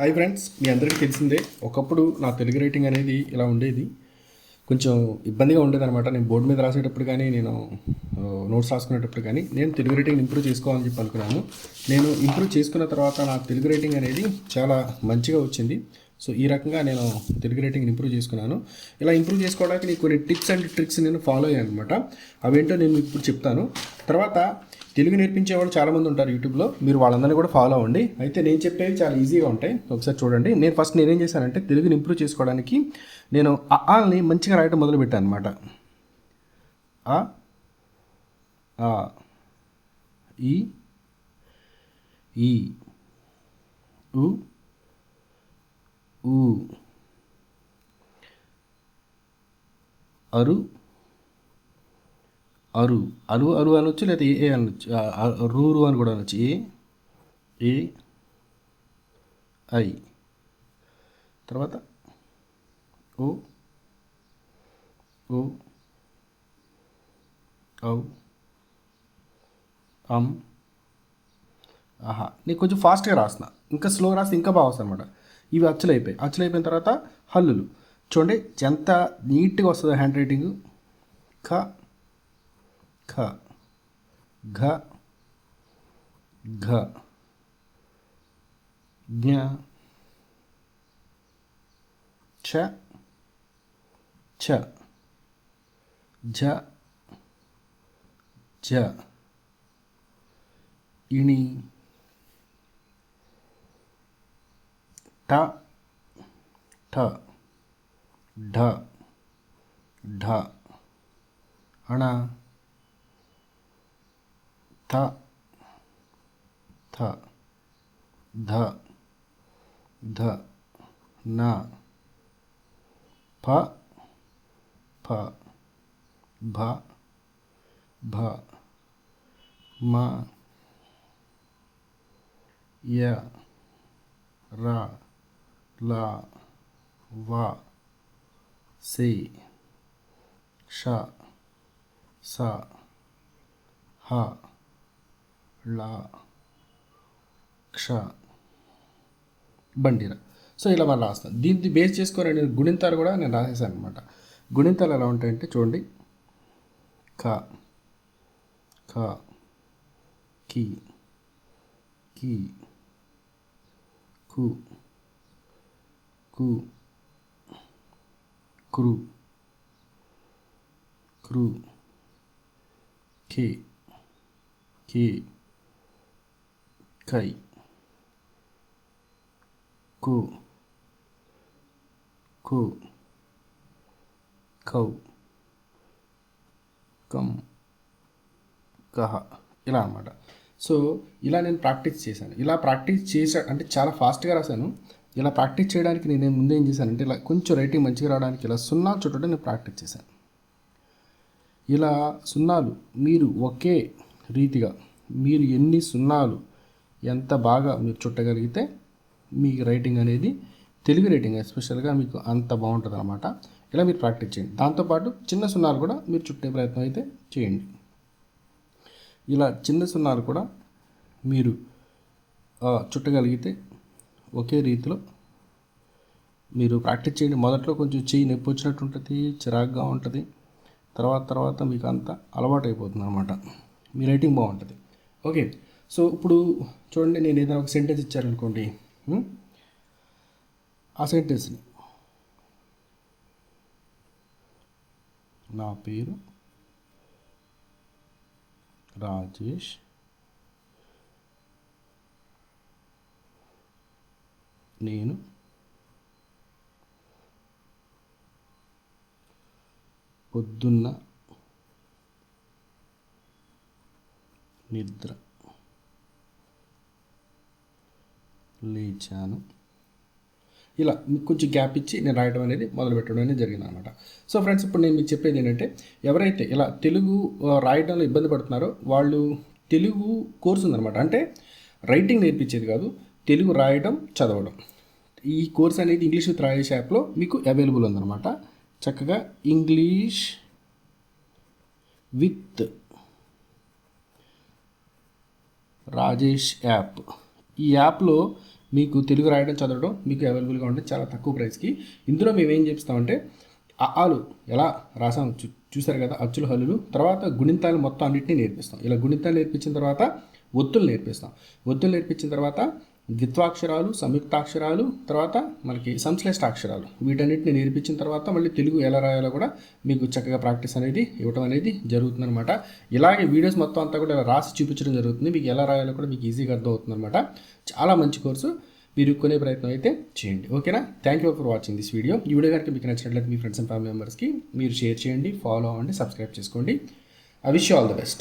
Hi friends మీ అందరికీ తెలిసిందే. ఒకప్పుడు నా తెలుగు రైటింగ్ అనేది ఇలా ఉండేది. కొంచెం ఇబ్బందిగా ఉండేదన్నమాట. నేను బోర్డు మీద రాసేటప్పుడు కానీ నేను నోట్స్ రాసుకునేటప్పుడు కానీ నేను తెలుగు రైటింగ్ ఇంప్రూవ్ చేసుకోవాలని చెప్పి అనుకున్నాను. నేను ఇంప్రూవ్ చేసుకున్న తర్వాత నా తెలుగు రైటింగ్ అనేది చాలా మంచిగా వచ్చింది. సో ఈ రకంగా నేను తెలుగు రేటింగ్ ఇంప్రూవ్ చేసుకున్నాను. ఇలా ఇంప్రూవ్ చేసుకోవడానికి నీకు కొన్ని టిప్స్ అండ్ ట్రిక్స్ నేను ఫాలో అయ్యాను అనమాట అవేంటో నేను ఇప్పుడు చెప్తాను. తర్వాత తెలుగు నేర్పించే వాళ్ళు చాలామంది ఉంటారు యూట్యూబ్లో. మీరు వాళ్ళందరినీ కూడా ఫాలో అవ్వండి. అయితే నేను చెప్పేవి చాలా ఈజీగా ఉంటాయి. ఒకసారి చూడండి. నేను ఫస్ట్ నేనేం చేశానంటే తెలుగుని ఇంప్రూవ్ చేసుకోవడానికి నేను ఆల్ని మంచిగా రాయటం మొదలుపెట్టాను అనమాట ఆ ఈ ఈ ఉ ఊ. అరు. అరు. అరు అరు అనొచ్చు లేదా ఏ ఏ అనొచ్చు? రూరు రు రు అని కూడా అనొచ్చు. ఏ ఏ ఐ. తర్వాత ఓ ఓ ఔ అమ్ ఆహా. నీకు కొంచెం ఫాస్ట్గా రాసిన ఇంకా స్లో రాస్తే ఇంకా బాగా వస్తుంది అనమాట ఇవి అచ్చులైపోయాయి. అయిపోయి అయిపోయిన తర్వాత హల్లులు. చూడండి ఎంత నీట్గా వస్తుంది హ్యాండ్ రైటింగ్ ఖ ఖ ఘ ఘ జ్ఞ ఛ ఛ ఝ ఝ ఇణి ట ఠ ఢ ఢ అణ థ థ ధ ధ న ఫ ఫ భ భ మ య ర ల వ సి ష స హ ళ క్ష బండిర. సో ఇలా మనం రాస్తాను దీన్ని బేస్ చేసుకొని నేను గుణింతాలు కూడా నేను రాసేసాను అనమాట గుణింతాలు ఎలా ఉంటాయంటే చూడండి. క క కి కి కు కు క్రు క్రు కే కే కై కు కు కౌ కం కహ ఇలా అనమాట సో ఇలా నేను ప్రాక్టీస్ చేశాను. ఇలా ప్రాక్టీస్ చేసా అంటే చాలా ఫాస్ట్గా రాశాను. ఇలా ప్రాక్టీస్ చేయడానికి నేను ముందు ఏం చేశానంటే ఇలా కొంచెం రైటింగ్ మంచిగా రావడానికి ఇలా సున్నా చుట్టూ నేను ప్రాక్టీస్ చేశాను. ఇలా సున్నాలు మీరు ఒకే రీతిగా మీరు ఎన్ని సున్నాలు ఎంత బాగా మీరు చుట్టగలిగితే మీ రైటింగ్ అనేది తెలుగు రైటింగ్ ఎస్పెషల్గా మీకు అంత బాగుంటుంది అనమాట ఇలా మీరు ప్రాక్టీస్ చేయండి. దాంతోపాటు చిన్న సున్నాలు కూడా మీరు చుట్టే ప్రయత్నం అయితే చేయండి. ఇలా చిన్న సున్నాలు కూడా మీరు చుట్టగలిగితే ఒకే రీతిలో మీరు ప్రాక్టీస్ చేయండి. మొదట్లో కొంచెం చెయ్యి నొప్పి వచ్చినట్టు ఉంటుంది చిరాగ్గా ఉంటుంది. తర్వాత తర్వాత మీకు అంతా అలవాటు అయిపోతుంది అనమాట మీ రైటింగ్ బాగుంటుంది. ఓకే. సో ఇప్పుడు చూడండి నేను ఏదైనా ఒక సెంటెన్స్ ఇచ్చారనుకోండి. ఆ సెంటెన్స్ని. నా పేరు రాజేష్ నేను. పొద్దున్న నిద్ర లేచాను. ఇలా మీకు కొంచెం గ్యాప్ ఇచ్చి నేను రాయడం అనేది మొదలు పెట్టడం అనేది జరిగింది అనమాట సో ఫ్రెండ్స్ ఇప్పుడు నేను మీకు చెప్పేది ఏంటంటే ఎవరైతే ఇలా తెలుగు రాయడంలో ఇబ్బంది పడుతున్నారో వాళ్ళు తెలుగు కోర్సు ఉందన్నమాట. అంటే రైటింగ్ నేర్పించేది కాదు తెలుగు రాయడం చదవడం. ఈ కోర్స్ అనేది ఇంగ్లీష్ విత్ రాజేష్ యాప్లో మీకు అవైలబుల్ ఉందన్నమాట. చక్కగా ఇంగ్లీష్ విత్ రాజేష్ యాప్. ఈ యాప్లో మీకు తెలుగు రాయడం చదవడం మీకు అవైలబుల్గా ఉంటుంది చాలా తక్కువ ప్రైస్కి ఇందులో మేము ఏం చేపిస్తామంటే ఆలు ఎలా రాసాం చూ చూసారు కదా అచ్చులు హల్లులు. తర్వాత గుణింతాలు మొత్తం అన్నింటినీ నేర్పిస్తాం. ఇలా గుణింతాలు నేర్పించిన తర్వాత ఒత్తులు నేర్పిస్తాం. ఒత్తులు నేర్పించిన తర్వాత ద్విత్వాక్షరాలు సంయుక్తాక్షరాలు తర్వాత మనకి సంశ్లేష్ట అక్షరాలు వీటన్నిటిని నేర్పించిన తర్వాత మళ్ళీ తెలుగు ఎలా రాయాలో కూడా మీకు చక్కగా ప్రాక్టీస్ అనేది ఇవ్వడం అనేది జరుగుతుందన్నమాట. ఇలాగే వీడియోస్ మొత్తం అంతా కూడా ఇలా రాసి చూపించడం జరుగుతుంది. మీకు ఎలా రాయాలో కూడా మీకు ఈజీగా అర్థం అవుతుందన్నమాట చాలా మంచి కోర్సు. మీరు కొనే ప్రయత్నం అయితే చేయండి. ఓకేనా? Thank you for watching this video ఈ వీడియో కనుక మీకు నచ్చినట్లయితే మీ ఫ్రెండ్స్ అండ్ ఫ్యామిలీ మెంబర్స్కి మీరు షేర్ చేయండి ఫాలో అవ్వండి సబ్స్క్రైబ్ చేసుకోండి. I wish all the best